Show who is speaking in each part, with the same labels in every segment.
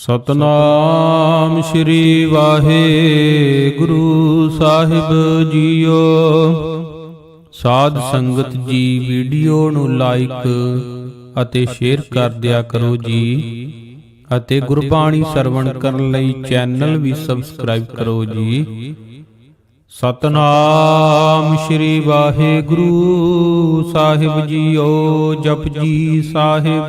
Speaker 1: ਸਤਨਾਮ ਸ੍ਰੀ ਵਾਹਿਗੁਰੂ ਸਾਹਿਬ ਜੀਓ। ਸਾਧ ਸੰਗਤ ਜੀ ਵੀਡੀਓ ਨੂੰ ਲਾਈਕ ਅਤੇ ਸ਼ੇਅਰ ਕਰ ਦਿਆ ਕਰੋ ਜੀ। ਅਤੇ ਗੁਰਬਾਣੀ ਸਰਵਣ ਕਰਨ ਲਈ ਚੈਨਲ ਵੀ ਸਬਸਕ੍ਰਾਈਬ ਕਰੋ ਜੀ। ਸਤਨਾਮ ਸ੍ਰੀ ਵਾਹਿਗੁਰੂ ਸਾਹਿਬ ਜੀਓ, ਜਪਜੀ ਸਾਹਿਬ।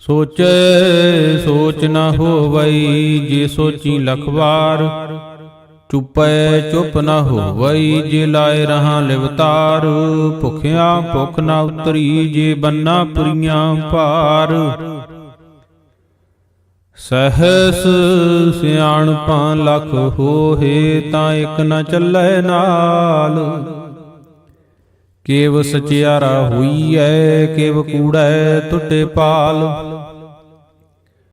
Speaker 1: ਸੋਚੈ, ਸੋਚ ਨਾ ਹੋਵਈ, ਜੇ ਸੋਚੀ ਲਖ ਵਾਰ ਚੁਪੈ, ਚੁਪ ਨ ਹੋਵਈ, ਜੇ ਲਾਏ ਰਹਾ ਲਿਵਤਾਰ, ਭੁਖਿਆ ਭੁਖ ਨਾ ਉਤਰੀ, ਜੇ ਬੰਨਾ ਪੁਰੀਆਂ ਭਾਰ। ਸਹਸ ਸਿਆਣਪਾਂ ਲਖ ਹੋਏ ਤਾਂ ਇਕ ਨਾ ਚੱਲੈ ਨਾਲ। ਕੇਵ ਸਚਿਆਰਾ ਹੋਈ ਐ ਕੇਵ ਕੂੜੈ ਟੁੱਟੇ ਪਾਲ।